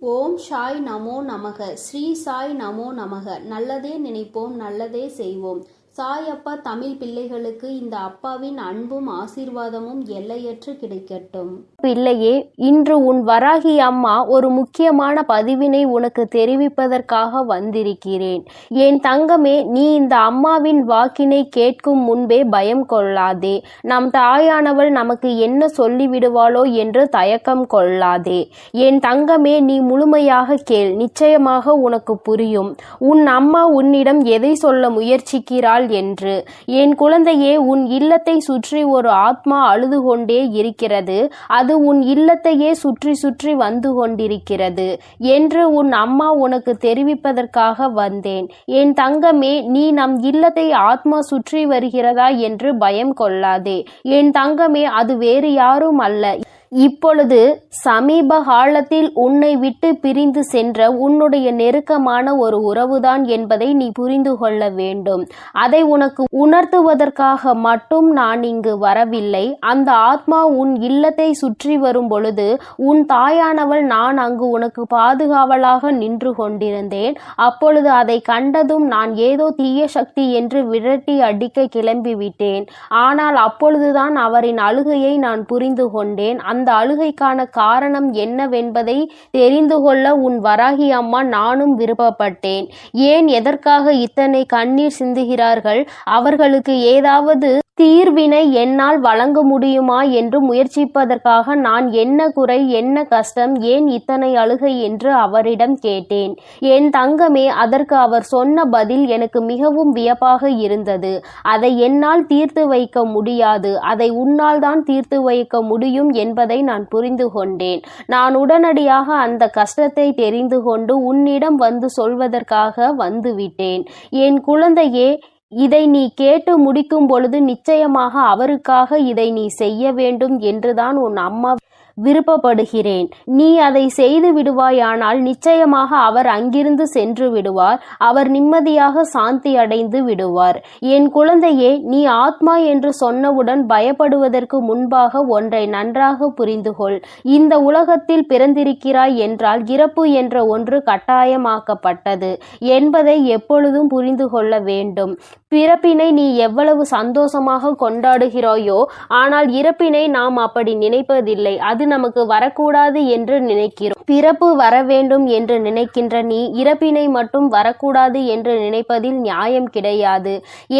ஓம் சாய் நமோ நமக ஸ்ரீ சாய் நமோ நமக நல்லதே நினைப்போம் நல்லதே செய்வோம். சாய் அப்பா தமிழ் பிள்ளைகளுக்கு இந்த அப்பாவின் அன்பும் ஆசீர்வாதமும் எல்லையற்று கிடைக்கட்டும். பிள்ளையே இன்று உன் வராகி அம்மா ஒரு முக்கியமான பதிவினை உனக்கு தெரிவிப்பதற்காக வந்திருக்கிறேன். என் தங்கமே நீ இந்த அம்மாவின் வாக்கினை கேட்கும் முன்பே பயம் கொள்ளாதே. நம் தாயானவள் நமக்கு என்ன சொல்லிவிடுவாளோ என்று தயக்கம் கொள்ளாதே. என் தங்கமே நீ முழுமையாக கேள் நிச்சயமாக உனக்கு புரியும். உன் அம்மா உன்னிடம் எதை சொல்ல முயற்சிக்கிறாள் என்று. என் குழந்தையே உன் இல்லத்தை சுற்றி ஒரு ஆத்மா அழுது கொண்டே இருக்கிறது. அது உன் இல்லத்தையே சுற்றி சுற்றி வந்து கொண்டிருக்கிறது என்று உன் அம்மா உனக்கு தெரிவிப்பதற்காக வந்தேன். என் தங்கமே நீ நம் இல்லத்தை ஆத்மா சுற்றி வருகிறதா என்று பயம் கொள்ளாதே. என் தங்கமே அது வேறு யாரும் அல்ல. இப்பொழுது சமீப காலத்தில் உன்னை விட்டு பிரிந்து சென்ற உன்னுடைய நெருக்கமான ஒரு உறவுதான் என்பதை நீ புரிந்து கொள்ள வேண்டும். அதை உனக்கு உணர்த்துவதற்காக மட்டும் நான் இங்கு வரவில்லை. அந்த ஆத்மா உன் இல்லத்தை சுற்றி வரும் பொழுது உன் தாயானவள் நான் அங்கு உனக்கு பாதுகாவலாக நின்று கொண்டிருந்தேன். அப்பொழுது அதை கண்டதும் நான் ஏதோ தீய சக்தி என்று விரட்டி அடிக்க கிளம்பி விட்டேன் ஆனால் அப்பொழுதுதான் அவரின் அழுகையை நான் புரிந்து கொண்டேன். அந்த அழுகைக்கான காரணம் என்னவென்பதை தெரிந்து கொள்ள உன் வராகி அம்மா நானும் விருப்பப்பட்டேன். ஏன் எதற்காக இத்தனை கண்ணீர் சிந்துகிறார்கள்? அவர்களுக்கு ஏதாவது தீர்வினை என்னால் வழங்க முடியுமா என்று முயற்சிப்பதற்காக நான் என்ன குறை என்ன கஷ்டம் ஏன் இத்தனை அழுகை என்று அவரிடம் கேட்டேன். என் தங்கமே அதற்கு அவர் சொன்ன பதில் எனக்கு மிகவும் வியப்பாக இருந்தது. அதை என்னால் தீர்த்து வைக்க முடியாது. அதை உன்னால் தான் தீர்த்து வைக்க முடியும் என்பதை நான் புரிந்து கொண்டேன். நான் உடனடியாக அந்த கஷ்டத்தை தெரிந்து கொண்டு உன்னிடம் வந்து சொல்வதற்காக வந்துவிட்டேன் என் குழந்தையே இதை நீ கேட்டு முடிக்கும் பொழுது நிச்சயமாக அவருக்காக இதை நீ செய்ய வேண்டும் என்றுதான் உன் அம்மா விருப்பப்படுகிறேன். நீ அதை செய்து விடுவாயானால் நிச்சயமாக அவர் அங்கிருந்து சென்று விடுவார். அவர் நிம்மதியாக சாந்தி அடைந்து விடுவார். என் குழந்தையே நீ ஆத்மா என்று சொன்னவுடன் பயப்படுவதற்கு முன்பாக ஒன்றை நன்றாக புரிந்துகொள். இந்த உலகத்தில் பிறந்திருக்கிறாய் என்றால் இறப்பு என்ற ஒன்று கட்டாயமாக்கப்பட்டது என்பதை எப்பொழுதும் புரிந்து கொள்ள வேண்டும். பிறப்பினை நீ எவ்வளவு சந்தோஷமாக கொண்டாடுகிறாயோ ஆனால் இறப்பினை நாம் அப்படி நினைப்பதில்லை. அது நமக்கு வரக்கூடாது என்று நினைக்கிறோம். பிறப்பு வர வேண்டும் என்று நினைக்கின்ற நீ இறப்பினை மட்டும் வரக்கூடாது என்று நினைப்பதில் நியாயம் கிடையாது.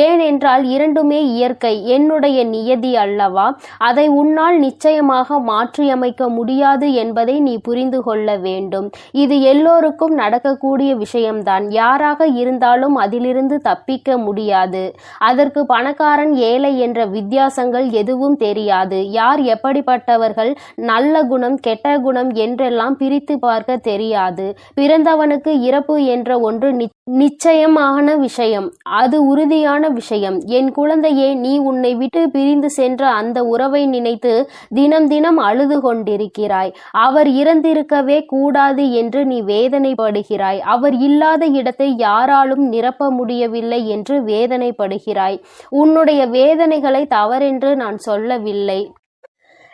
ஏனென்றால் இரண்டுமே இயற்கை என்னுடைய நியதி அல்லவா? அதை உன்னால் நிச்சயமாக மாற்றியமைக்க முடியாது என்பதை நீ புரிந்து கொள்ள வேண்டும். இது எல்லோருக்கும் நடக்கக்கூடிய விஷயம்தான். யாராக இருந்தாலும் அதிலிருந்து தப்பிக்க முடியாது. அதற்கு பணக்காரன் ஏழை என்ற வித்தியாசங்கள் எதுவும் தெரியாது. யார் எப்படிப்பட்டவர்கள்? நல்ல குணம் கெட்ட குணம் என்றெல்லாம் பிரித்து பார்க்க தெரியாது. பிறந்தவனுக்கு இறப்பு என்ற ஒன்று நிச்சயமான விஷயம். அது உறுதியான விஷயம். என் குழந்தையே நீ உன்னை விட்டு பிரிந்து சென்ற அந்த உறவை நினைத்து தினம் தினம் அழுது கொண்டிருக்கிறாய். அவர் இறந்திருக்கவே கூடாது என்று நீ வேதனைப்படுகிறாய். அவர் இல்லாத இடத்தை யாராலும் நிரப்ப முடியவில்லை என்று வேதனைப்படுகிறாய். உன்னுடைய வேதனைகளை தவறென்று நான் சொல்லவில்லை.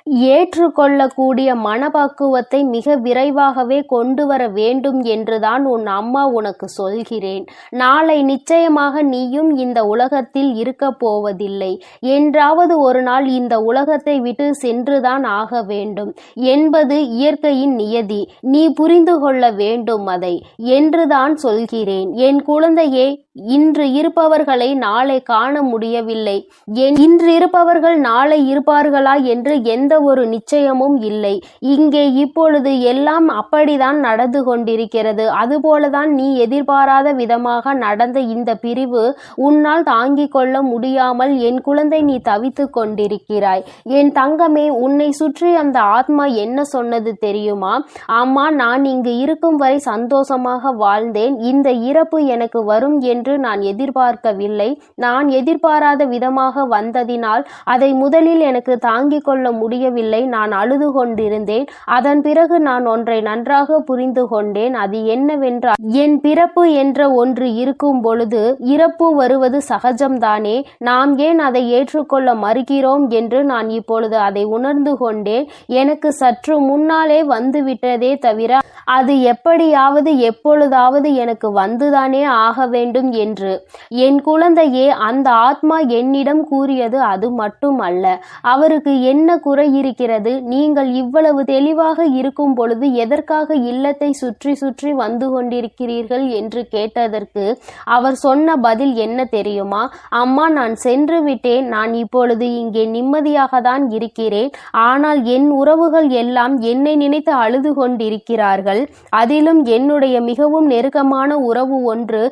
ஏற்றுக்கொள்ளக்கூடிய மனப்பக்குவத்தை மிக விரைவாகவே கொண்டு வர வேண்டும் என்றுதான் உன் அம்மா உனக்கு சொல்கிறேன். நாளை நிச்சயமாக நீயும் இந்த உலகத்தில் இருக்கப் போவதில்லை. என்றாவது ஒரு நாள் இந்த உலகத்தை விட்டு சென்றுதான் ஆக வேண்டும். என்பது இயற்கையின் நியதி. நீ புரிந்து கொள்ள வேண்டும் அதை. என்றுதான் சொல்கிறேன். என் குழந்தையே இன்று இருப்பவர்களை நாளை காண முடியவில்லை. என் இன்று இருப்பவர்கள் நாளை இருப்பார்களா என்று எந்த ஒரு நிச்சயமும் இல்லை. இங்கே இப்பொழுது எல்லாம் அப்படிதான் நடந்து கொண்டிருக்கிறது. அதுபோலதான் நீ எதிர்பாராத விதமாக நடந்த இந்த பிரிவு உன்னால் தாங்கிக் கொள்ள முடியாமல் என் குழந்தை நீ தவித்துக் கொண்டிருக்கிறாய். என் தங்கமே உன்னை சுற்றி அந்த ஆத்மா என்ன சொன்னது தெரியுமா? அம்மா நான் இங்கு இருக்கும் வரை சந்தோஷமாக வாழ்ந்தேன். இந்த இறப்பு எனக்கு வரும் என்று என்று நான் எதிர்பார்க்கவில்லை. நான் எதிர்பாராத விதமாக வந்ததினால் அதை முதலில் எனக்கு தாங்கிக் கொள்ள முடியவில்லை. நான் அழுது கொண்டிருந்தேன். அதன் பிறகு நான் ஒன்றை நன்றாக புரிந்து கொண்டேன். அது என்னவென்றால் என் பிறப்பு என்ற ஒன்று இருக்கும் பொழுது இறப்பு வருவது சகஜம்தானே. நாம் ஏன் அதை ஏற்றுக்கொள்ள மறுக்கிறோம் என்று நான் இப்பொழுது அதை உணர்ந்து கொண்டேன். எனக்கு சற்று முன்னாலே வந்துவிட்டதே தவிர அது எப்படியாவது எப்பொழுதாவது எனக்கு வந்துதானே ஆக வேண்டும் என்று. என் குழந்தையே அந்த ஆத்மா என்னிடம் கூறியது அது மட்டுமல்ல. அவருக்கு என்ன குறை இருக்கிறது? நீங்கள் இவ்வளவு தெளிவாக இருக்கும் பொழுது எதற்காக இல்லத்தை சுற்றி சுற்றி வந்து கொண்டிருக்கிறீர்கள் என்று கேட்டதற்கு அவர் சொன்ன பதில் என்ன தெரியுமா? அம்மா நான் சென்று விட்டேன். நான் இப்பொழுது இங்கே நிம்மதியாக தான் இருக்கிறேன். ஆனால் என் உறவுகள் எல்லாம் என்னை நினைத்து அழுது கொண்டிருக்கிறார்கள். அதிலும் என்னுடைய மிகவும் நெருக்கமான உறவு ஒன்று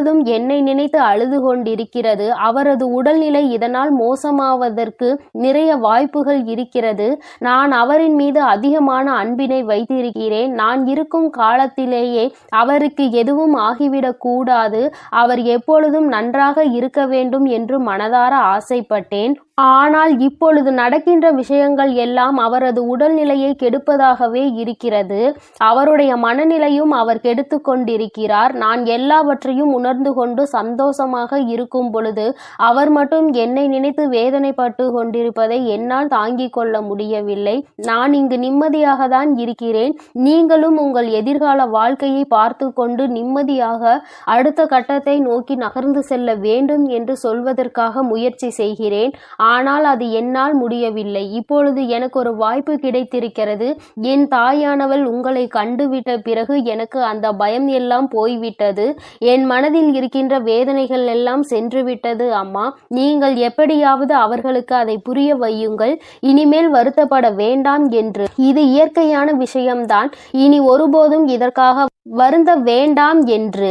எப்பொழுதும் என்னை நினைத்து அழுது கொண்டிருக்கிறது அவரது உடல்நிலை இதனால் மோசமாவதற்கு நிறைய வாய்ப்புகள் இருக்கிறது. நான் அவரின் மீது அதிகமான அன்பினை வைத்திருக்கிறேன். நான் இருக்கும் காலத்திலேயே அவருக்கு எதுவும் ஆகிவிடக் கூடாது. அவர் எப்பொழுதும் நன்றாக இருக்க வேண்டும் என்று மனதார ஆசைப்பட்டேன். ஆனால் இப்பொழுது நடக்கின்ற விஷயங்கள் எல்லாம் அவரது உடல்நிலையை கெடுப்பதாகவே இருக்கிறது. அவருடைய மனநிலையும் அவர் கெடுத்து கொண்டிருக்கிறார். நான் எல்லாவற்றையும் உணர்ந்து கொண்டு சந்தோஷமாக இருக்கும் பொழுது அவர் மட்டும் என்னை நினைத்து வேதனைப்பட்டு கொண்டிருப்பதை என்னால் தாங்கிக் கொள்ள முடியவில்லை. நான் இங்கு நிம்மதியாக தான் இருக்கிறேன். நீங்களும் உங்கள் எதிர்கால வாழ்க்கையை பார்த்து கொண்டு நிம்மதியாக அடுத்த கட்டத்தை நோக்கி நகர்ந்து செல்ல வேண்டும் என்று சொல்வதற்காக முயற்சி செய்கிறேன். ஆனால் அது என்னால் முடியவில்லை. இப்பொழுது எனக்கு ஒரு வாய்ப்பு கிடைத்திருக்கிறது. என் தாயானவள் உங்களை கண்டுவிட்ட பிறகு எனக்கு அந்த பயம் எல்லாம் போய்விட்டது. என் மனதில் இருக்கின்ற வேதனைகள் எல்லாம் சென்றுவிட்டது. அம்மா நீங்கள் எப்படியாவது அவர்களுக்கு அதை புரிய வையுங்கள். இனிமேல் வருத்தப்பட வேண்டாம் என்று. இது இயற்கையான விஷயம்தான். இனி ஒருபோதும் இதற்காக வருந்த வேண்டாம் என்று.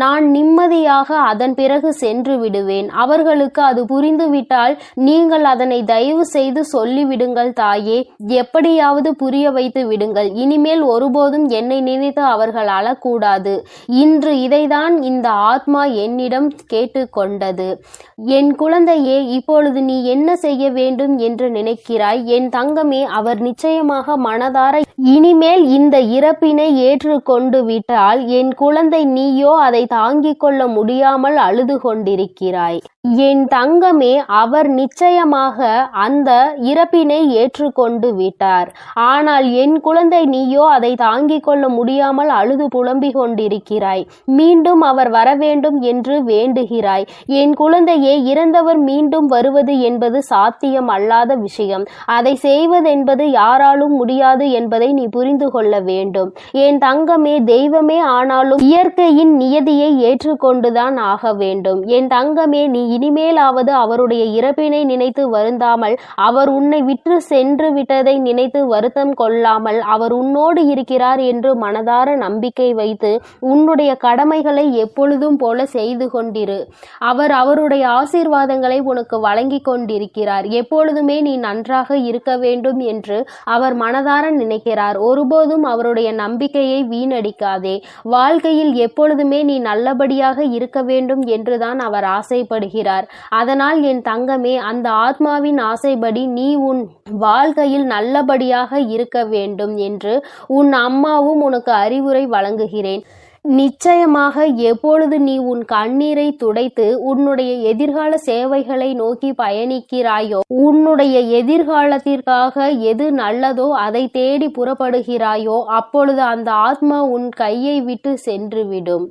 நான் நிம்மதியாக அதன் பிறகு சென்று விடுவேன். அவர்களுக்கு அது புரிந்துவிட்டால் நீங்கள் அதனை தயவு செய்து சொல்லிவிடுங்கள் தாயே. எப்படியாவது புரிய வைத்து விடுங்கள். இனிமேல் ஒருபோதும் என்னை நினைத்து அவர்கள் அழக்கூடாது. இன்று இதைதான் இந்த ஆத்மா என்னிடம் கேட்டுக்கொண்டது. என் குழந்தையே இப்பொழுது நீ என்ன செய்ய வேண்டும் என்று நினைக்கிறாய்? என் தங்கமே அவர் நிச்சயமாக மனதார இனிமேல் இந்த இறப்பினை ஏற்றுக்கொண்டு விட்டால் என் குழந்தை நீயோ அதை தாங்கிக் கொள்ள முடியாமல் அழுது கொண்டிருக்கிறாய். என் தங்கமே அவர் நிச்சயமாக அந்த இறப்பினை ஏற்றுக்கொண்டு விட்டார். ஆனால் என் குழந்தை நீயோ அதை தாங்கிக் கொள்ள முடியாமல் அழுது புலம்பிக் கொண்டிருக்கிறாய். மீண்டும் அவர் வர வேண்டும் என்று வேண்டுகிறாய். என் குழந்தையே இறந்தவர் மீண்டும் வருவது என்பது சாத்தியம் அல்லாத விஷயம். அதை செய்வதென்பது யாராலும் முடியாது என்பதை நீ புரிந்து கொள்ள வேண்டும். என் தங்கமே தெய்வமே ஆனாலும் இயற்கையின் நியதியை ஏற்றுக்கொண்டுதான் ஆக வேண்டும். என் தங்கமே நீ இனிமேலாவது அவருடைய இறப்பினை நினைத்து வருந்தாமல் அவர் உன்னை விற்று சென்று விட்டதை நினைத்து வருத்தம் கொள்ளாமல் அவர் உன்னோடு இருக்கிறார் என்று மனதார நம்பிக்கை வைத்து உன்னுடைய கடமைகளை எப்பொழுதும் போல செய்து கொண்டிரு. அவர் அவருடைய ஆசீர்வாதங்களை உனக்கு வழங்கி கொண்டிருக்கிறார். எப்பொழுதுமே நீ நன்றாக இருக்க வேண்டும் என்று அவர் மனதார நினைக்கிறார். ஒருபோதும் அவருடைய நம்பிக்கையை வீணடிக்காதே. வாழ்க்கையில் எப்பொழுதுமே நீ நல்லபடியாக இருக்க வேண்டும் என்றுதான் அவர் ஆசைப்படுகிறார். அதனால் என் தங்கமே அந்த ஆத்மாவின் ஆசைப்படி நீ உன் வாழ்க்கையில் நல்லபடியாக இருக்க வேண்டும் என்று உன் அம்மாவும் உனக்கு அறிவுரை வழங்குகிறேன். நிச்சயமாக எப்பொழுது நீ உன் கண்ணீரை துடைத்து உன்னுடைய எதிர்கால சேவைகளை நோக்கி பயணிக்கிறாயோ உன்னுடைய எதிர்காலத்திற்காக எது நல்லதோ அதை தேடி புறப்படுகிறாயோ அப்பொழுது அந்த ஆத்மா உன் கையை விட்டு சென்றுவிடும்.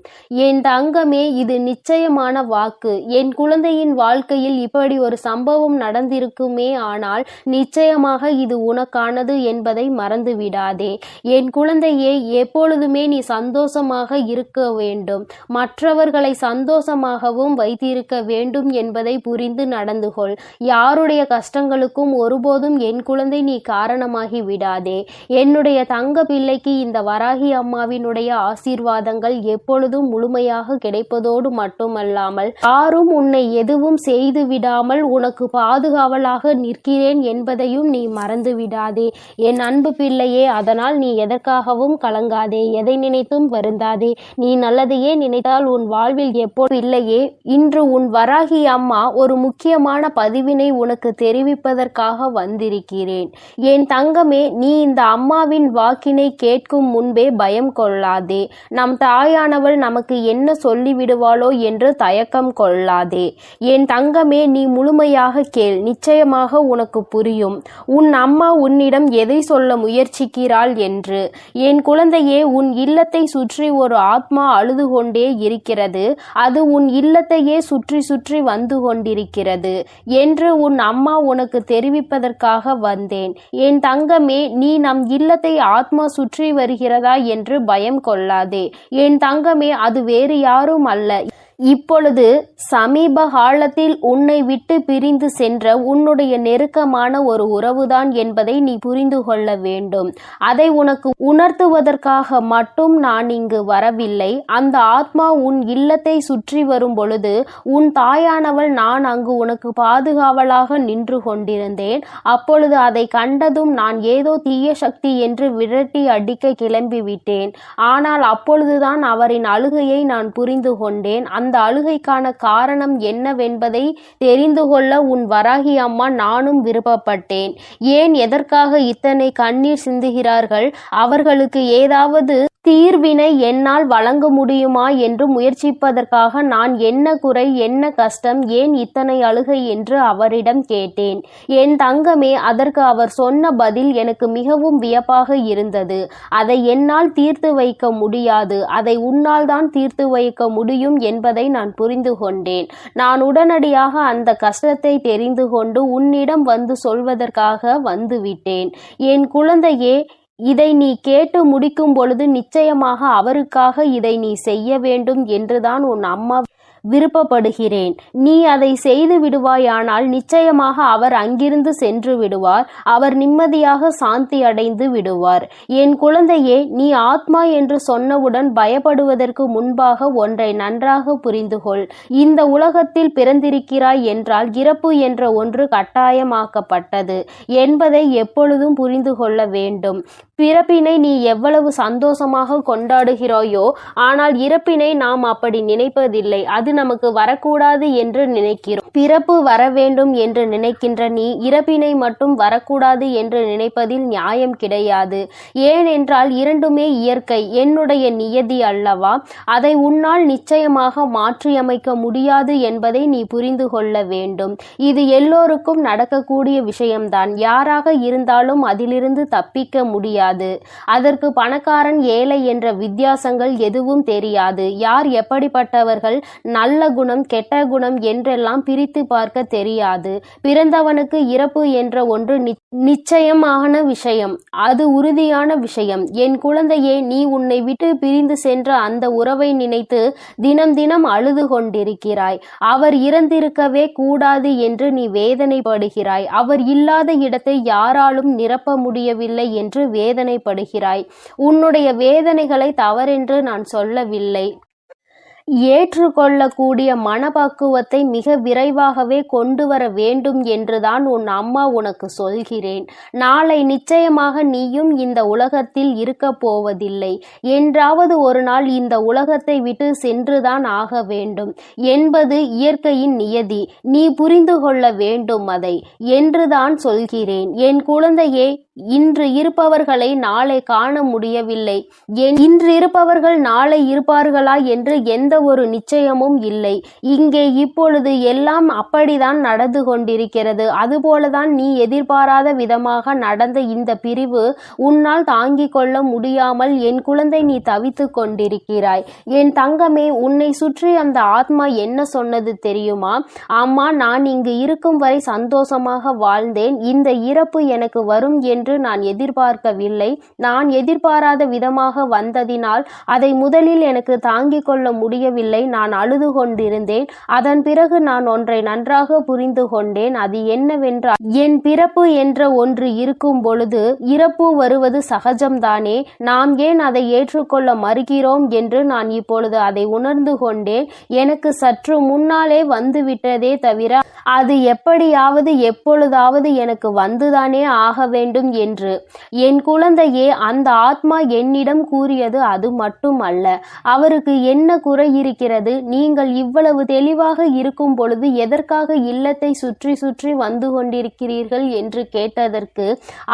என் தங்கமே இது நிச்சயமான வாக்கு. என் குழந்தையின் வாழ்க்கையில் இப்படி ஒரு சம்பவம் நடந்திருக்குமே ஆனால் நிச்சயமாக இது உனக்கானது என்பதை மறந்து விடாதே என் குழந்தையே எப்பொழுதுமே நீ சந்தோஷமாக இருக்க வேண்டும். மற்றவர்களை சந்தோஷமாகவும் வைத்திருக்க வேண்டும் என்பதை புரிந்து நடந்து கொள். யாருடைய கஷ்டங்களுக்கும் ஒருபோதும் என் குழந்தை நீ காரணமாகி விடாதே. என்னுடைய தங்க பிள்ளைக்கு இந்த வராகி அம்மாவினுடைய ஆசீர்வாதங்கள் எப்பொழுதும் முழுமையாக கிடைப்பதோடு மட்டுமல்லாமல் யாரும் உன்னை எதுவும் செய்து விடாமல் உனக்கு பாதுகாவலாக நிற்கிறேன் என்பதையும் நீ மறந்து விடாதே. என் அன்பு பிள்ளையே அதனால் நீ எதற்காகவும் கலங்காதே. எதை நினைத்தும் வருந்தாதே. நீ நல்லதையே நினைத்தால் உன் வாழ்வில் எப்போது இல்லையே. இன்று உன் வராகி அம்மா ஒரு முக்கியமான பதிவினை உனக்கு தெரிவிப்பதற்காக வந்திருக்கிறேன். என் தங்கமே நீ இந்த அம்மாவின் வாக்கினை கேட்கும் முன்பே பயம் கொள்ளாதே. நம் தாயானவள் நமக்கு என்ன சொல்லிவிடுவாளோ என்று தயக்கம் கொள்ளாதே. என் தங்கமே நீ முழுமையாக கேள் நிச்சயமாக உனக்கு புரியும். உன் அம்மா உன்னிடம் எதை சொல்ல முயற்சிக்கிறாள் என்று. என் குழந்தையே உன் இல்லத்தை சுற்றி ஒரு ஆத்மா அழுது கொண்டே இருக்கிறது. அது உன் இல்லத்தையே சுற்றி சுற்றி வந்து கொண்டிருக்கிறது. என்று உன் அம்மா உனக்கு தெரிவிப்பதற்காக வந்தேன். என் தங்கமே நீ நம் இல்லத்தை ஆத்மா சுற்றி வருகிறதா என்று பயம் கொள்ளாதே. என் தங்கமே அது வேறு யாரும் அல்ல. இப்பொழுது சமீப காலத்தில் உன்னை விட்டு பிரிந்து சென்ற உன்னுடைய நெருக்கமான ஒரு உறவுதான் என்பதை நீ புரிந்து கொள்ள வேண்டும். அதை உனக்கு உணர்த்துவதற்காக மட்டும் நான் இங்கு வரவில்லை. அந்த ஆத்மா உன் இல்லத்தை சுற்றி வரும் பொழுது உன் தாயானவள் நான் அங்கு உனக்கு பாதுகாவலாக நின்று கொண்டிருந்தேன். அப்பொழுது அதை கண்டதும் நான் ஏதோ தீய சக்தி என்று விரட்டி அடிக்க கிளம்பிவிட்டேன். ஆனால் அப்பொழுதுதான் அவரின் அழுகையை நான் புரிந்து கொண்டேன். அந்த அழுகைக்கான காரணம் என்னவென்பதை தெரிந்து கொள்ள உன் வராகி அம்மா நானும் விருப்பப்பட்டேன். ஏன் எதற்காக இத்தனை கண்ணீர் சிந்துகிறார்கள்? அவர்களுக்கு ஏதாவது தீர்வினை என்னால் வழங்க முடியுமா என்று முயற்சிப்பதற்காக நான் என்ன குறை என்ன கஷ்டம் ஏன் இத்தனை அழுகை என்று அவரிடம் கேட்டேன். என் தங்கமே அதற்கு அவர் சொன்ன பதில் எனக்கு மிகவும் வியப்பாக இருந்தது. அதை என்னால் தீர்த்து வைக்க முடியாது. அதை உன்னால் தான் தீர்த்து வைக்க முடியும் என்பதை நான் புரிந்து கொண்டேன். நான் உடனடியாக அந்த கஷ்டத்தை தெரிந்து கொண்டு உன்னிடம் வந்து சொல்வதற்காக வந்துவிட்டேன் என் குழந்தையே இதை நீ கேட்டு முடிக்கும் பொழுது நிச்சயமாக அவருக்காக இதை நீ செய்ய வேண்டும் என்றுதான் உன் அம்மா விருப்பப்படுகிறேன். நீ அதை செய்து விடுவாயானால் நிச்சயமாக அவர் அங்கிருந்து சென்று விடுவார். அவர் நிம்மதியாக சாந்தி அடைந்து விடுவார். என் குழந்தையே நீ ஆத்மா என்று சொன்னவுடன் பயப்படுவதற்கு முன்பாக ஒன்றை நன்றாக புரிந்துகொள். இந்த உலகத்தில் பிறந்திருக்கிறாய் என்றால் இறப்பு என்ற ஒன்று கட்டாயமாக்கப்பட்டது என்பதை எப்பொழுதும் புரிந்து கொள்ள வேண்டும். பிறப்பினை நீ எவ்வளவு சந்தோஷமாக கொண்டாடுகிறாயோ ஆனால் இறப்பினை நாம் அப்படி நினைப்பதில்லை. அது நமக்கு வரக்கூடாது என்று நினைக்கிறோம். பிறப்பு வர வேண்டும் என்று நினைக்கின்ற நீ இறப்பினை மட்டும் வரக்கூடாது என்று நினைப்பதில் நியாயம் கிடையாது. ஏனென்றால் இரண்டுமே இயற்கை. என்னுடைய நியதி அல்லவா? அதை உன்னால் நிச்சயமாக மாற்றியமைக்க முடியாது என்பதை நீ புரிந்து கொள்ள வேண்டும். இது எல்லோருக்கும் நடக்கக்கூடிய விஷயம்தான். யாராக இருந்தாலும் அதிலிருந்து தப்பிக்க முடியாது. அதற்கு பணக்காரன் ஏழை என்ற வித்தியாசங்கள் எதுவும் தெரியாது. யார் எப்படிப்பட்டவர்கள் நல்ல குணம் கெட்ட குணம் என்றெல்லாம் பிரித்து பார்க்க தெரியாது. பிறந்தவனுக்கு இறப்பு என்ற ஒன்று நிச்சயமான விஷயம். அது உறுதியான விஷயம். என் குழந்தையே நீ உன்னை விட்டு பிரிந்து சென்ற அந்த உறவை நினைத்து தினம் தினம் அழுது கொண்டிருக்கிறாய். அவர் இறந்திருக்கவே கூடாது என்று நீ வேதனைப்படுகிறாய். அவர் இல்லாத இடத்தை யாராலும் நிரப்ப முடியவில்லை என்று வேத வேதனைப்படுகிறாய். உன்னுடைய வேதனைகளை தவறென்று நான் சொல்லவில்லை. ஏற்றுக்கொள்ளக்கூடிய மனப்பக்குவத்தை மிக விரைவாகவே கொண்டு வர வேண்டும் என்றுதான் உன் அம்மா உனக்கு சொல்கிறேன். நாளை நிச்சயமாக நீயும் இந்த உலகத்தில் இருக்க போவதில்லை. என்றாவது ஒரு நாள் இந்த உலகத்தை விட்டு சென்றுதான் ஆக வேண்டும். என்பது இயற்கையின் நியதி. நீ புரிந்து கொள்ள வேண்டும் அதை. என்றுதான் சொல்கிறேன். என் குழந்தையே இன்று இருப்பவர்களை நாளை காண முடியவில்லை. என் இன்று இருப்பவர்கள் நாளை இருப்பார்களா என்று எந்த ஒரு நிச்சயமும் இல்லை. இங்கே இப்பொழுது எல்லாம் அப்படிதான் நடந்து கொண்டிருக்கிறது. அதுபோலதான் நீ எதிர்பாராத விதமாக நடந்த இந்த பிரிவு உன்னால் தாங்கிக் கொள்ள முடியாமல் என் குழந்தை நீ தவித்துக் கொண்டிருக்கிறாய். என் தங்கமே உன்னை சுற்றி அந்த ஆத்மா என்ன சொன்னது தெரியுமா? அம்மா நான் இங்கு இருக்கும் வரை சந்தோஷமாக வாழ்ந்தேன். இந்த இறப்பு எனக்கு வரும் என்று நான் எதிர்பார்க்கவில்லை. நான் எதிர்பாராத விதமாக வந்ததினால் அதை முதலில் எனக்கு தாங்கிக் கொள்ள முடியவில்லை. நான் அழுது கொண்டிருந்தேன். அதன் பிறகு நான் ஒன்றை நன்றாக புரிந்து கொண்டேன். அது என்னவென்றால் என் பிறப்பு என்ற ஒன்று இருக்கும் பொழுது இறப்பு வருவது சகஜம்தானே. நாம் ஏன் அதை ஏற்றுக்கொள்ள மறுக்கிறோம் என்று நான் இப்பொழுது அதை உணர்ந்து கொண்டேன். எனக்கு சற்று முன்னாலே வந்துவிட்டதே தவிர அது எப்படியாவது எப்பொழுதாவது எனக்கு வந்துதானே ஆக வேண்டும் என்று. என் குழந்தையே அந்த ஆத்மா என்னிடம் கூறியது அது மட்டும் அல்ல அவருக்கு என்ன குறை இருக்கிறது? நீங்கள் இவ்வளவு தெளிவாக இருக்கும் பொழுது எதற்காக இல்லத்தை சுற்றி சுற்றி வந்து கொண்டிருக்கிறீர்கள் என்று கேட்டதற்கு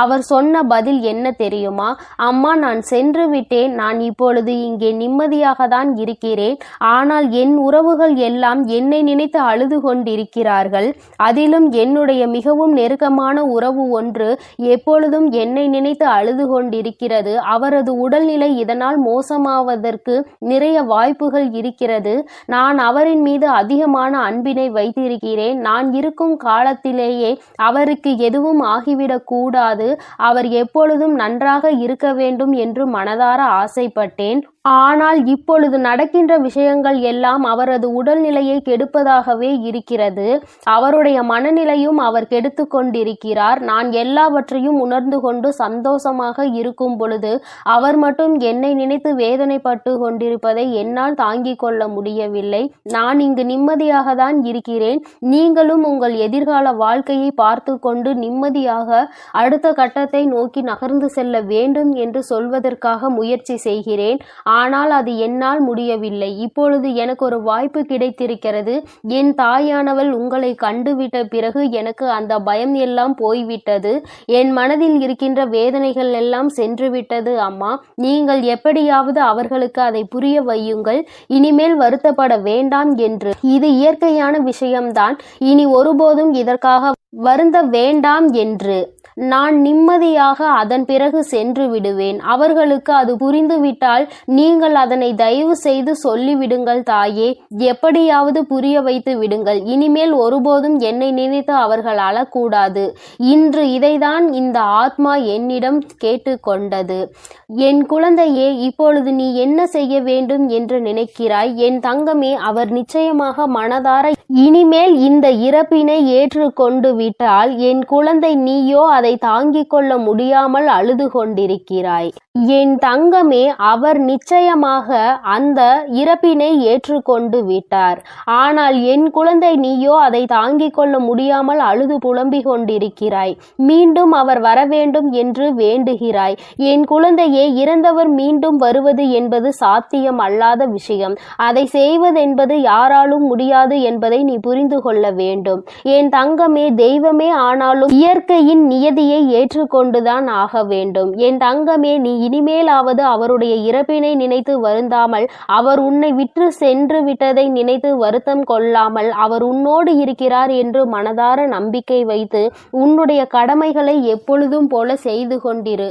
அவர் சொன்ன பதில் என்ன தெரியுமா? அம்மா நான் சென்று விட்டேன். நான் இப்பொழுது இங்கே நிம்மதியாக தான் இருக்கிறேன். ஆனால் என் உறவுகள் எல்லாம் என்னை நினைத்து அழுது கொண்டிருக்கிறார்கள். அதிலும் என்னுடைய மிகவும் நெருக்கமான உறவு ஒன்று எப்பொழுதும் என்னை நினைத்து அழுது கொண்டிருக்கிறது. அவரது உடல்நிலை இதனால் மோசமாவதற்கு நிறைய வாய்ப்புகள் இருக்கிறது. நான் அவரின் மீது அதிகமான அன்பினை வைத்திருக்கிறேன். நான் இருக்கும் காலத்திலேயே அவருக்கு எதுவும் ஆகிவிடக் கூடாது. அவர் எப்பொழுதும் நன்றாக இருக்க வேண்டும் என்று மனதார ஆசைப்பட்டேன். ஆனால் இப்பொழுது நடக்கின்ற விஷயங்கள் எல்லாம் அவரது உடல்நிலையை கெடுப்பதாகவே இருக்கிறது. அவருடைய மனநிலையும் அவர் கெடுத்து கொண்டிருக்கிறார். நான் எல்லாவற்றையும் உணர்ந்து கொண்டு சந்தோஷமாக இருக்கும் பொழுது அவர் மட்டும் என்னை நினைத்து வேதனைப்பட்டு கொண்டிருப்பதை என்னால் தாங்கிக் கொள்ள முடியவில்லை. நான் இங்கு நிம்மதியாக தான் இருக்கிறேன். நீங்களும் உங்கள் எதிர்கால வாழ்க்கையை பார்த்து கொண்டு நிம்மதியாக அடுத்த கட்டத்தை நோக்கி நகர்ந்து செல்ல வேண்டும் என்று சொல்வதற்காக முயற்சி செய்கிறேன். ஆனால் அது என்னால் முடியவில்லை. இப்பொழுது எனக்கு ஒரு வாய்ப்பு கிடைத்திருக்கிறது. என் தாயானவள் உங்களை கண்டுவிட்ட பிறகு எனக்கு அந்த பயம் எல்லாம் போய்விட்டது. என் மனதில் இருக்கின்ற வேதனைகள் எல்லாம் சென்றுவிட்டது. அம்மா நீங்கள் எப்படியாவது அவர்களுக்கு அதை புரிய வையுங்கள். இனிமேல் வருத்தப்பட வேண்டாம் என்று. இது இயற்கையான விஷயம்தான். இனி ஒருபோதும் இதற்காக வருந்த வேண்டாம் என்று. நான் நிம்மதியாக அதன் பிறகு சென்று விடுவேன். அவர்களுக்கு அது புரிந்துவிட்டால் நீங்கள் அதனை தயவு செய்து சொல்லிவிடுங்கள் தாயே. எப்படியாவது புரிய வைத்து விடுங்கள். இனிமேல் ஒருபோதும் என்னை நினைத்து அவர்கள் அழக்கூடாது. இன்று இதைதான் இந்த ஆத்மா என்னிடம் கேட்டுக்கொண்டது. என் குழந்தையே இப்பொழுது நீ என்ன செய்ய வேண்டும் என்று நினைக்கிறாய்? என் தங்கமே அவர் நிச்சயமாக மனதார இனிமேல் இந்த இறப்பினை ஏற்றுக்கொண்டு விட்டால் என் குழந்தை நீயோ அதை தாங்கிக் கொள்ள முடியாமல் அழுது கொண்டிருக்கிறாய். என் தங்கமே அவர் நிச்சயமாக அந்த இறப்பினை ஏற்றுக்கொண்டு விட்டார். ஆனால் என் குழந்தை நீயோ அதை தாங்கிக் கொள்ள முடியாமல் அழுது புலம்பிக் கொண்டிருக்கிறாய். மீண்டும் அவர் வர வேண்டும் என்று வேண்டுகிறாய். என் குழந்தையே இறந்தவர் மீண்டும் வருவது என்பது சாத்தியம் அல்லாத விஷயம். அதை செய்வதென்பது யாராலும் முடியாது என்பதை நீ புரிந்து கொள்ள வேண்டும். என் தங்கமே தெய்வ தெய்வமே ஆனாலும் இயற்கையின் நியதியை ஏற்றுக்கொண்டுதான் ஆக வேண்டும். என் தங்கமே நீ இனிமேலாவது அவருடைய இறப்பினை நினைத்து வருந்தாமல் அவர் உன்னை விற்று சென்று விட்டதை நினைத்து வருத்தம் கொள்ளாமல் அவர் உன்னோடு இருக்கிறார் என்று மனதார நம்பிக்கை வைத்து உன்னுடைய கடமைகளை எப்பொழுதும் போல செய்து கொண்டிரு.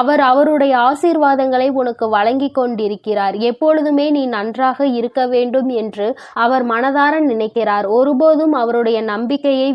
அவர் அவருடைய ஆசீர்வாதங்களை உனக்கு வழங்கி கொண்டிருக்கிறார். எப்பொழுதுமே நீ நன்றாக இருக்க வேண்டும் என்று அவர் மனதார நினைக்கிறார். ஒருபோதும் அவருடைய நம்பிக்கையை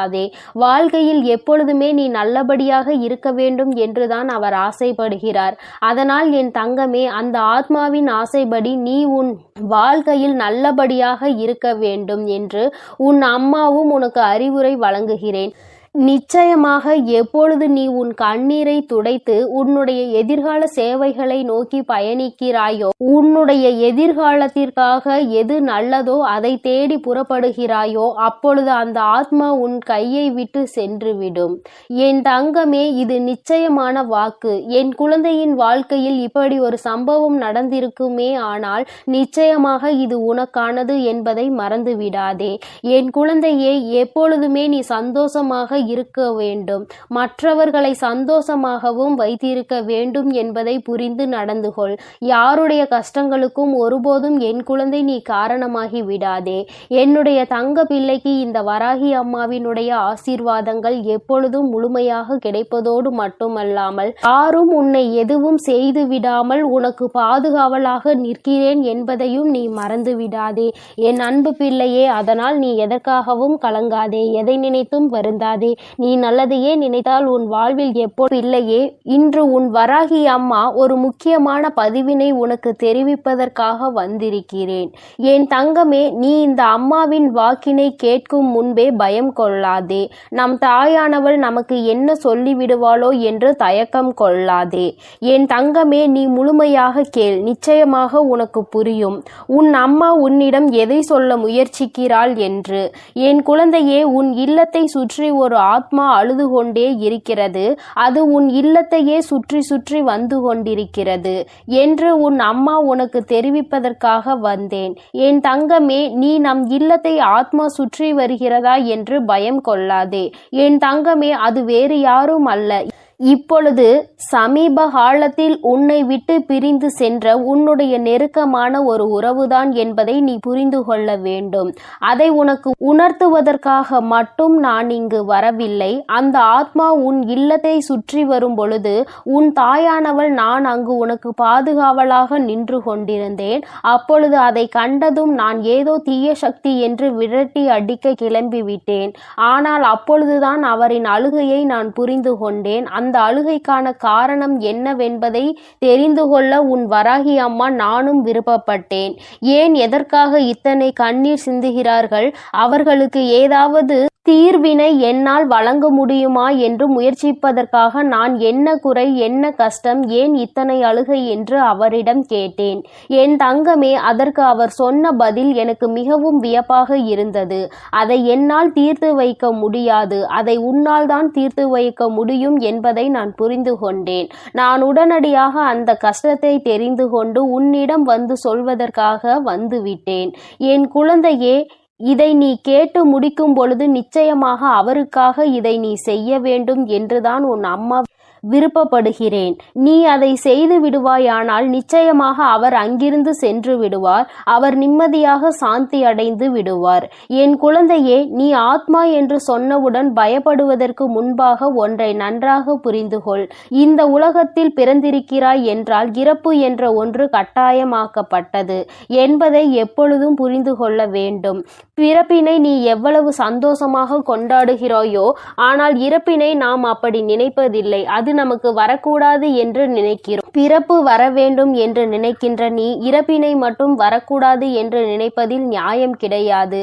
வீணடிக்காதே வாழ்க்கையில் எப்பொழுதுமே நீ நல்லபடியாக இருக்க வேண்டும் என்றுதான் அவர் ஆசைப்படுகிறார். அதனால் என் தங்கமே அந்த ஆத்மாவின் ஆசைப்படி நீ உன் வாழ்க்கையில் நல்லபடியாக இருக்க வேண்டும் என்று உன் அம்மாவும் உனக்கு அறிவுரை வழங்குகிறேன். நிச்சயமாக எப்பொழுது நீ உன் கண்ணீரை துடைத்து உன்னுடைய எதிர்கால சேவைகளை நோக்கி பயணிக்கிறாயோ உன்னுடைய எதிர்காலத்திற்காக எது நல்லதோ அதை தேடி புறப்படுகிறாயோ அப்பொழுது அந்த ஆத்மா உன் கையை விட்டு சென்றுவிடும். என் தங்கமே இது நிச்சயமான வாக்கு. என் குழந்தையின் வாழ்க்கையில் இப்படி ஒரு சம்பவம் நடந்திருக்குமே ஆனால் நிச்சயமாக இது உனக்கானது என்பதை மறந்து விடாதே என் குழந்தையே எப்பொழுதுமே நீ சந்தோஷமாக இருக்க வேண்டும். மற்றவர்களை சந்தோஷமாகவும் வைத்திருக்க வேண்டும் என்பதை புரிந்து நடந்து கொள். யாருடைய கஷ்டங்களுக்கும் ஒருபோதும் என் குழந்தை நீ காரணமாகி விடாதே. என்னுடைய தங்க பிள்ளைக்கு இந்த வராகி அம்மாவினுடைய ஆசீர்வாதங்கள் எப்பொழுதும் முழுமையாக கிடைப்பதோடு மட்டுமல்லாமல் யாரும் உன்னை எதுவும் செய்து விடாமல் உனக்கு பாதுகாவலாக நிற்கிறேன் என்பதையும் நீ மறந்து விடாதே. என் அன்பு பிள்ளையே அதனால் நீ எதற்காகவும் கலங்காதே. எதை நினைத்தும் வருந்தாதே. நீ நல்லதையே நினைத்தால் உன் வாழ்வில் எப்போது இல்லையே. இன்று உன் வராகி அம்மா ஒரு முக்கியமான பதிவினை உனக்கு தெரிவிப்பதற்காக வந்திருக்கிறேன். என் தங்கமே நீ இந்த அம்மாவின் வாக்கினை கேட்கும் முன்பே பயம் கொள்ளாதே. நம் தாயானவள் நமக்கு என்ன சொல்லிவிடுவாளோ என்று தயக்கம் கொள்ளாதே. என் தங்கமே நீ முழுமையாக கேள் நிச்சயமாக உனக்கு புரியும். உன் அம்மா உன்னிடம் எதை சொல்ல முயற்சிக்கிறாள் என்று. என் குழந்தையே உன் இல்லத்தை சுற்றி ஒரு ஆத்மா அழுது கொண்டே இருக்கிறது. அது உன் இல்லத்தையே சுற்றி சுற்றி வந்து கொண்டிருக்கிறது என்று உன் அம்மா உனக்கு தெரிவிப்பதற்காக வந்தேன். என் தங்கமே நீ நம் இல்லத்தை ஆத்மா சுற்றி வருகிறதா என்று பயம் கொள்ளாதே. என் தங்கமே அது வேறு யாரும் அல்ல. இப்பொழுது சமீப காலத்தில் உன்னை விட்டு பிரிந்து சென்ற உன்னுடைய நெருக்கமான ஒரு உறவுதான் என்பதை நீ புரிந்து கொள்ள வேண்டும். அதை உனக்கு உணர்த்துவதற்காக மட்டும் நான் இங்கு வரவில்லை. அந்த ஆத்மா உன் இல்லத்தை சுற்றி வரும் பொழுது உன் தாயானவள் நான் அங்கு உனக்கு பாதுகாவலாக நின்று கொண்டிருந்தேன். அப்பொழுது அதை கண்டதும் நான் ஏதோ தீய சக்தி என்று விரட்டி அடிக்க கிளம்பிவிட்டேன். ஆனால் அப்பொழுதுதான் அவரின் அழுகையை நான் புரிந்து கொண்டேன். அந்த அழுகைக்கான காரணம் என்னவென்பதை தெரிந்து கொள்ள உன் வராகி அம்மா நானும் விருப்பப்பட்டேன். ஏன் எதற்காக இத்தனை கண்ணீர் சிந்துகிறார்கள்? அவர்களுக்கு ஏதாவது தீர்வினை என்னால் வழங்க முடியுமா என்று முயற்சிப்பதற்காக நான் என்ன குறை என்ன கஷ்டம் ஏன் இத்தனை அழுகை என்று அவரிடம் கேட்டேன். என் தங்கமே அதற்கு அவர் சொன்ன பதில் எனக்கு மிகவும் வியப்பாக இருந்தது. அதை என்னால் தீர்த்து வைக்க முடியாது. அதை உன்னால் தான் தீர்த்து வைக்க முடியும் என்பதை நான் புரிந்து கொண்டேன். நான் உடனடியாக அந்த கஷ்டத்தை தெரிந்து கொண்டு உன்னிடம் வந்து சொல்வதற்காக வந்துவிட்டேன் என் குழந்தையே இதை நீ கேட்டு முடிக்கும் பொழுது நிச்சயமாக அவருக்காக இதை நீ செய்ய வேண்டும் என்றுதான் உன் அம்மா விருப்பப்படுகிறேன். நீ அதை செய்து விடுவாயானால் நிச்சயமாக அவர் அங்கிருந்து சென்று விடுவார். அவர் நிம்மதியாக சாந்தி அடைந்து விடுவார். என் குழந்தையே நீ ஆத்மா என்று சொன்னவுடன் பயப்படுவதற்கு முன்பாக ஒன்றை நன்றாக புரிந்து கொள் இந்த உலகத்தில் பிறந்திருக்கிறாய் என்றால் இறப்பு என்ற ஒன்று கட்டாயமாக்கப்பட்டது என்பதை எப்பொழுதும் புரிந்து கொள்ள வேண்டும். பிறப்பினை நீ எவ்வளவு சந்தோஷமாக கொண்டாடுகிறாயோ ஆனால் இறப்பினை நாம் அப்படி நினைப்பதில்லை. அது அது நமக்கு வரக்கூடாது என்று நினைக்கிறோம். பிறப்பு வர வேண்டும் என்று நினைக்கின்ற நீ இறப்பினை மட்டும் வரக்கூடாது என்று நினைப்பதில் நியாயம் கிடையாது.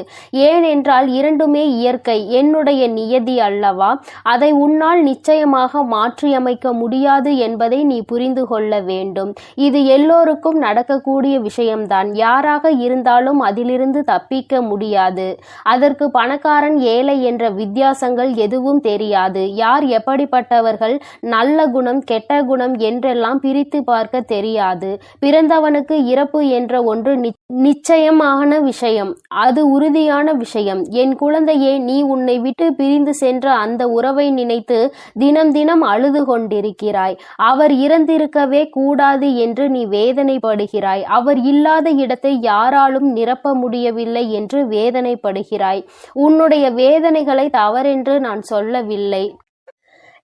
ஏனென்றால் இரண்டுமே இயற்கை என்னுடைய நியதி அல்லவா? அதை உன்னால் நிச்சயமாக மாற்றியமைக்க முடியாது என்பதை நீ புரிந்து கொள்ள வேண்டும். இது எல்லோருக்கும் நடக்கக்கூடிய விஷயம்தான். யாராக இருந்தாலும் அதிலிருந்து தப்பிக்க முடியாது. அதற்கு பணக்காரன் ஏழை என்ற வித்தியாசங்கள் எதுவும் தெரியாது. யார் எப்படிப்பட்டவர்கள்? நல்ல குணம் கெட்ட குணம் என்றெல்லாம் பிரித்து பார்க்க தெரியாது. பிறந்தவனுக்கு இறப்பு என்ற ஒன்று நி- நிச்சயமான விஷயம். அது உறுதியான விஷயம். என் குழந்தையே நீ உன்னை விட்டு பிரிந்து சென்ற அந்த உறவை நினைத்து தினம் தினம் அழுது கொண்டிருக்கிறாய். அவர் இறந்திருக்கவே கூடாது என்று நீ வேதனைப்படுகிறாய். அவர் இல்லாத இடத்தை யாராலும் நிரப்ப முடியவில்லை என்று வேதனைப்படுகிறாய். உன்னுடைய வேதனைகளை தவறென்று நான் சொல்லவில்லை.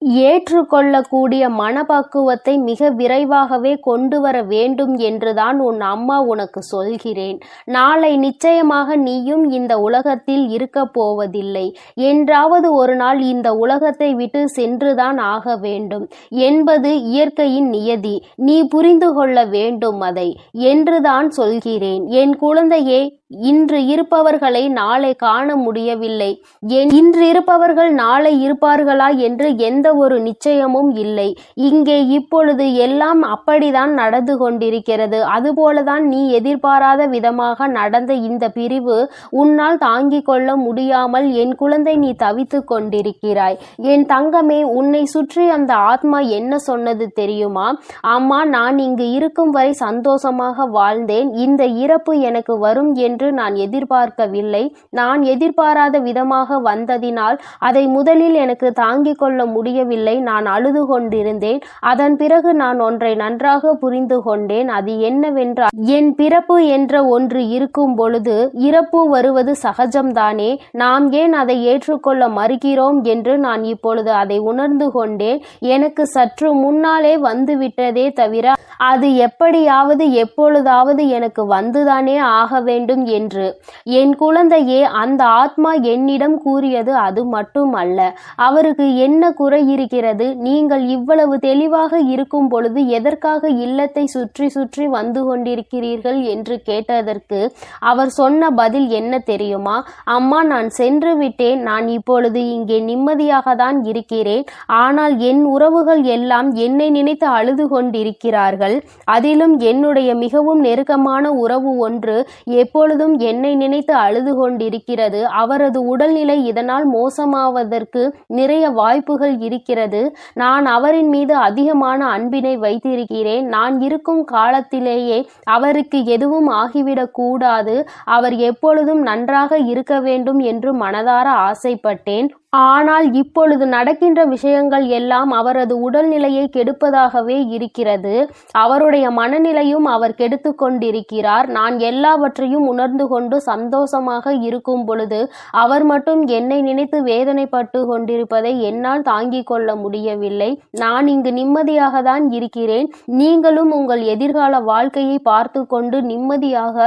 ஏற்றுக்கொள்ளக்கூடிய மனப்பக்குவத்தை மிக விரைவாகவே கொண்டு வர வேண்டும் என்றுதான் உன் அம்மா உனக்கு சொல்கிறேன். நாளை நிச்சயமாக நீயும் இந்த உலகத்தில் இருக்கப் போவதில்லை. என்றாவது ஒரு நாள் இந்த உலகத்தை விட்டு சென்றுதான் ஆக வேண்டும். என்பது இயற்கையின் நியதி. நீ புரிந்து கொள்ள வேண்டும் அதை. என்றுதான் சொல்கிறேன். என் குழந்தையே இன்று இருப்பவர்களை நாளை காண முடியவில்லை. என் இன்று இருப்பவர்கள் நாளை இருப்பார்களா என்று எந்த ஒரு நிச்சயமும் இல்லை. இங்கே இப்பொழுது எல்லாம் அப்படிதான் நடந்து கொண்டிருக்கிறது. அதுபோலதான் நீ எதிர்பாராத விதமாக நடந்த இந்த பிரிவு உன்னால் தாங்கிக் கொள்ள முடியாமல் என் குழந்தை நீ தவித்து கொண்டிருக்கிறாய். என் தங்கமே உன்னை சுற்றி அந்த ஆத்மா என்ன சொன்னது தெரியுமா? அம்மா நான் இங்கு இருக்கும் வரை சந்தோஷமாக வாழ்ந்தேன். இந்த இறப்பு எனக்கு வரும் என்று என்று நான் எதிர்பார்க்கவில்லை. நான் எதிர்பாராத விதமாக வந்ததினால் அதை முதலில் எனக்கு தாங்கிக் கொள்ள முடியவில்லை. நான் அழுது கொண்டிருந்தேன். அதன் பிறகு நான் ஒன்றை நன்றாக புரிந்து கொண்டேன். அது என்னவென்றால் என் பிறப்பு என்ற ஒன்று இருக்கும் பொழுது இறப்பு வருவது சகஜம்தானே. நாம் ஏன் அதை ஏற்றுக்கொள்ள மறுக்கிறோம் என்று நான் இப்பொழுது அதை உணர்ந்து கொண்டேன். எனக்கு சற்று முன்னாலே வந்துவிட்டதே தவிர அது எப்படியாவது எப்பொழுதாவது எனக்கு வந்துதானே ஆக வேண்டும் என்று. என் குழந்தையே அந்த ஆத்மா என்னிடம் கூறியது அது மட்டுமல்ல. அவருக்கு என்ன குறை இருக்கிறது? நீங்கள் இவ்வளவு தெளிவாக இருக்கும் பொழுது எதற்காக இல்லத்தை சுற்றி சுற்றி வந்து கொண்டிருக்கிறீர்கள் என்று கேட்டதற்கு அவர் சொன்ன பதில் என்ன தெரியுமா? அம்மா நான் சென்று விட்டேன். நான் இப்பொழுது இங்கே நிம்மதியாக தான் இருக்கிறேன். ஆனால் என் உறவுகள் எல்லாம் என்னை நினைத்து அழுது கொண்டிருக்கிறார்கள். அதிலும் என்னுடைய மிகவும் நெருக்கமான உறவு ஒன்று எப்பொழுதும் என்னை நினைத்து அழுது கொண்டிருக்கிறது அவரது உடல்நிலை இதனால் மோசமாவதற்கு நிறைய வாய்ப்புகள் இருக்கிறது. நான் அவரின் மீது அதிகமான அன்பினை வைத்திருக்கிறேன். நான் இருக்கும் காலத்திலேயே அவருக்கு எதுவும் ஆகிவிடக் கூடாது. அவர் எப்பொழுதும் நன்றாக இருக்க வேண்டும் என்று மனதார ஆசைப்பட்டேன். ஆனால் இப்பொழுது நடக்கின்ற விஷயங்கள் எல்லாம் அவரது உடல்நிலையை கெடுப்பதாகவே இருக்கிறது. அவருடைய மனநிலையும் அவர் கெடுத்து கொண்டிருக்கிறார். நான் எல்லாவற்றையும் உணர்ந்து கொண்டு சந்தோஷமாக இருக்கும் பொழுது அவர் மட்டும் என்னை நினைத்து வேதனைப்பட்டு கொண்டிருப்பதை என்னால் தாங்கிக் கொள்ள முடியவில்லை. நான் இங்கு நிம்மதியாக தான் இருக்கிறேன். நீங்களும் உங்கள் எதிர்கால வாழ்க்கையை பார்த்து கொண்டு நிம்மதியாக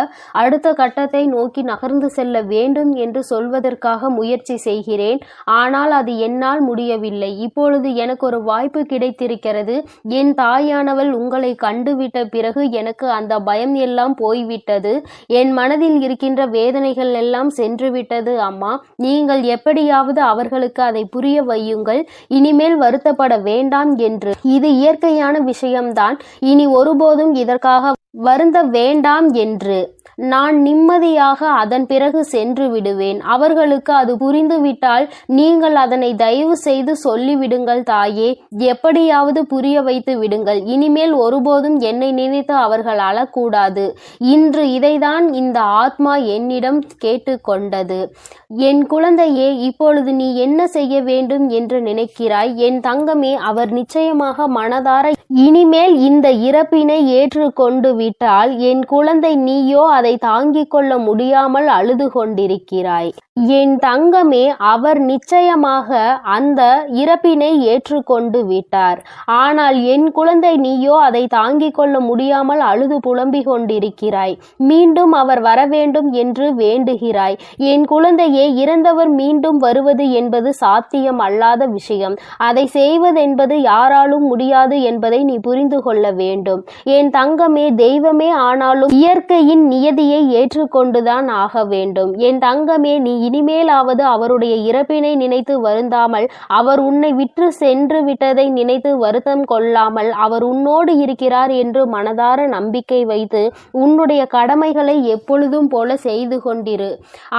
அடுத்த கட்டத்தை நோக்கி நகர்ந்து செல்ல வேண்டும் என்று சொல்வதற்காக முயற்சி செய்கிறேன். ஆனால் அது என்னால் முடியவில்லை. இப்பொழுது எனக்கு ஒரு வாய்ப்பு கிடைத்திருக்கிறது. என் தாயானவள் உங்களை கண்டுவிட்ட பிறகு எனக்கு அந்த பயம் எல்லாம் போய்விட்டது. என் மனதில் இருக்கின்ற வேதனைகள் எல்லாம் சென்றுவிட்டது. அம்மா நீங்கள் எப்படியாவது அவர்களுக்கு அதை புரிய வையுங்கள். இனிமேல் வருத்தப்பட வேண்டாம் என்று. இது இயற்கையான விஷயம்தான். இனி ஒருபோதும் இதற்காக வருந்த வேண்டாம் என்று. நான் நிம்மதியாக அதன் பிறகு சென்று விடுவேன். அவர்களுக்கு அது புரிந்துவிட்டால் நீங்கள் அதனை தயவு செய்து சொல்லிவிடுங்கள் தாயே. எப்படியாவது புரிய வைத்து விடுங்கள். இனிமேல் ஒருபோதும் என்னை நினைத்து அவர்கள் அழக்கூடாது. இன்று இதைதான் இந்த ஆத்மா என்னிடம் கேட்டுக்கொண்டது. என் குழந்தையே இப்பொழுது நீ என்ன செய்ய வேண்டும் என்று நினைக்கிறாய்? என் தங்கமே அவர் நிச்சயமாக மனதார இனிமேல் இந்த இறப்பினை ஏற்றுக்கொண்டு விட்டால் என் குழந்தை நீயோ அதை தாங்கிக் கொள்ள முடியாமல் அழுது கொண்டிருக்கிறாய் என் தங்கமே அவர் நிச்சயமாக அந்த இறப்பினை ஏற்றுக்கொண்டு விட்டார். ஆனால் என் குழந்தை நீயோ அதை தாங்கிக் கொள்ள முடியாமல் அழுது புலம்பிக் கொண்டிருக்கிறாய் மீண்டும் அவர் வர வேண்டும் என்று வேண்டுகிறாய். என் குழந்தையே இறந்தவர் மீண்டும் வருவது என்பது சாத்தியம் அல்லாத விஷயம். அதை செய்வதென்பது யாராலும் முடியாது என்பதை நீ புரிந்து கொள்ள வேண்டும். என் தங்கமே தெய்வ தெய்வமே ஆனாலும் இயற்கையின் நியதியை ஏற்றுக்கொண்டுதான் ஆக வேண்டும். என் தங்கமே நீ இனிமேலாவது அவருடைய இறப்பினை நினைத்து வருந்தாமல் அவர் உன்னை விற்று சென்று விட்டதை நினைத்து வருத்தம் கொள்ளாமல் அவர் உன்னோடு இருக்கிறார் என்று மனதார நம்பிக்கை வைத்து உன்னுடைய கடமைகளை எப்பொழுதும் போல செய்து கொண்டிரு.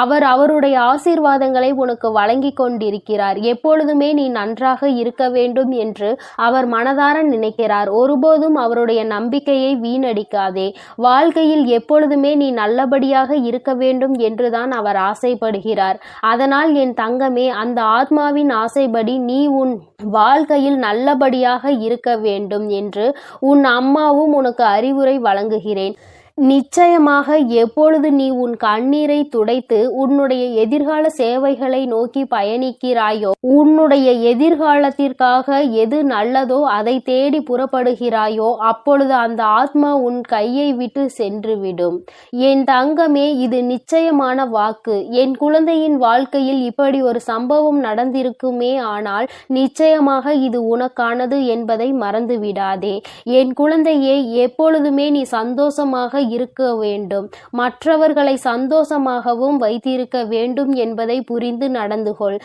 அவர் அவருடைய ஆசீர்வாதங்களை உனக்கு வழங்கி கொண்டிருக்கிறார். எப்பொழுதுமே நீ நன்றாக இருக்க வேண்டும் என்று அவர் மனதார நினைக்கிறார். ஒருபோதும் அவருடைய நம்பிக்கையை வீணடிக்க வீணடிக்காதே வாழ்க்கையில் எப்பொழுதுமே நீ நல்லபடியாக இருக்க வேண்டும் என்றுதான் அவர் ஆசைப்படுகிறார். அதனால் என் தங்கமே அந்த ஆத்மாவின் ஆசைப்படி நீ உன் வாழ்க்கையில் நல்லபடியாக இருக்க வேண்டும் என்று உன் அம்மாவும் உனக்கு அறிவுரை வழங்குகிறேன். நிச்சயமாக எப்பொழுது நீ உன் கண்ணீரை துடைத்து உன்னுடைய எதிர்கால சேவைகளை நோக்கி பயணிக்கிறாயோ உன்னுடைய எதிர்காலத்திற்காக எது நல்லதோ அதை தேடி புறப்படுகிறாயோ அப்பொழுது அந்த ஆத்மா உன் கையை விட்டு சென்றுவிடும். என் தங்கமே இது நிச்சயமான வாக்கு. என் குழந்தையின் வாழ்க்கையில் இப்படி ஒரு சம்பவம் நடந்திருக்குமே ஆனால் நிச்சயமாக இது உனக்கானது என்பதை மறந்து விடாதே என் குழந்தையே எப்பொழுதுமே நீ சந்தோஷமாக இருக்க வேண்டும். மற்றவர்களை சந்தோஷமாகவும் வைத்திருக்க வேண்டும் என்பதை புரிந்து நடந்து கொள்.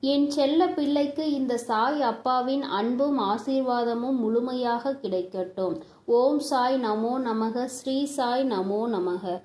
என் செல்ல பிள்ளைக்கு இந்த சாய் அப்பாவின் அன்பும் ஆசீர்வாதமும் முழுமையாக கிடைக்கட்டும். ஓம் சாய் நமோ நமக ஸ்ரீ சாய் நமோ நமக.